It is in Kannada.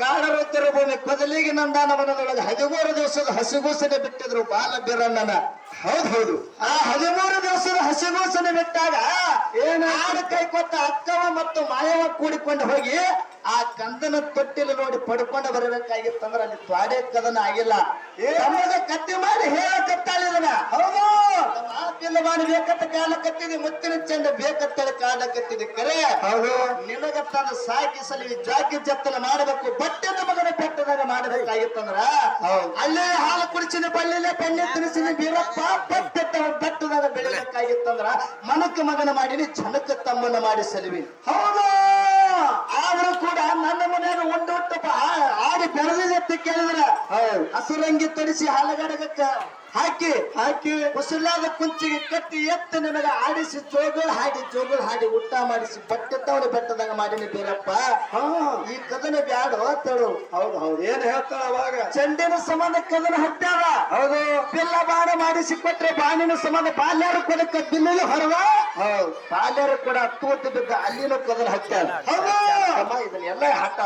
ಕಾಡರುತ್ತಿರ ಭೂಮಿ ಕದಲಿಗೆ ನಂದಾನವನದೊಳಗೆ ಹದಿಮೂರು ದಿವಸದ ಹಸಿಗೂಸನೆ ಬಿಟ್ಟಿದ್ರು ಬಾಲ ಬಿರಣ್ಣನ ಹೌದು ಹೌದು. ಆ ಹದಿಮೂರು ದಿವಸದ ಹಸಿಗೂಸನೆ ಬಿಟ್ಟಾಗ ಏನ ಆಡು ಕೈ ಕೊಟ್ಟ ಅಕ್ಕವ ಮತ್ತು ಮಾಯವ ಕೂಡಿಕೊಂಡು ಹೋಗಿ ಆ ಕಂದನ ತೊಟ್ಟಿಲು ನೋಡಿ ಪಡ್ಕೊಂಡು ಬರಬೇಕಾಗಿತ್ತಂದ್ರೆ ಅಲ್ಲಿ ತ್ವಾಡೆ ಕದನ ಆಗಿಲ್ಲ. ಕತ್ತಿ ಮಾಡಿ ಹೇಳ ಇದನ್ನ ಹೌದು. ಮಾತಿಲ್ಲ ಮಾಡಿ ಬೇಕತ್ತ ಕಾಲ ಕತ್ತಿದೆ ಮುತ್ತಿನ ಚಂದ ಬೇಕತ್ತಳ ಕಾಲ ಕತ್ತಿದೆ ಕರೆ ಹೌದು. ನಿನಗ ತನ್ನ ಸಾಕಿ ಸಲಿ ಜಾಕಿ ಜತ್ತಲ ಮಾಡಬೇಕು ಬಟ್ಟೆದ ಮಗನ ಬೆಟ್ಟದಾಗ ಮಾಡಬೇಕಾಗಿತ್ತಂದ್ರ. ಅಲ್ಲೇ ಹಾಲು ಕುಡಿಸಿದ ಬಳ್ಳಿಲೆ ಪೆಣ್ಣೆ ತಿನಿಸಿದ ಬೀರಪ್ಪ ಬಟ್ಟೆ ಬೆಟ್ಟದಾಗ ಬೆಳಿಬೇಕಾಗಿತ್ತಂದ್ರ ಮನಕ ಮಗನ ಮಾಡಿನಿ ಜನಕ ತಮ್ಮನ್ನ ಮಾಡಿ ಸಲಿವಿ. ಹೌದು. ಕೇಳಿದ್ರ? ಹಸುರಂಗಿ ತರಿಸಿ ಹಲಗಡಗಕ್ಕ ಹಾಕಿ ಹಾಕಿ. ಕುಸಲಾದ ಕುಂಚಿಗೆ ಕಟ್ಟಿ ಎತ್ತ ನಿನಗ ಆಡಿಸಿ ಜೋಗಳು ಹಾಡಿ ಜೋಗಳು ಹಾಡಿ ಊಟ ಮಾಡಿಸಿ ಬಟ್ಟೆತ್ತವನ ಬೆಟ್ಟದಾಗ ಮಾಡಿನಿ ಬೀರಪ್ಪ. ಈ ಕದನ ಬ್ಯಾಡೋ ತಳು ಹೌದು ಹೌದು. ಏನ್ ಹೇಳ್ತಾಳ ಅವಾಗ? ಚಂಡಿನ ಸಂಬಂಧ ಕದನ ಹಟ್ಟ್ಯಾರ ಹೌದು. ಬಿಲ್ಲ ಬಾಣ ಮಾಡಿಸಿ ಕೊಟ್ರೆ ಬಾಣಿನ ಸಂಬಂಧ ಬಾಲ್ಯರು ಕೊಡಕ್ಕ ಬಿಲ್ಲು ಹೊರವ. ಹೌದು. ಬಾಲ್ಯರು ಕೂಡ ತೂತು ಬಿದ್ದ ಅಲ್ಲಿನ ಕದನ ಹಟ್ಟ್ಯಾರ ಹೌದು. ಇದನ್ನೆಲ್ಲ ಹಠ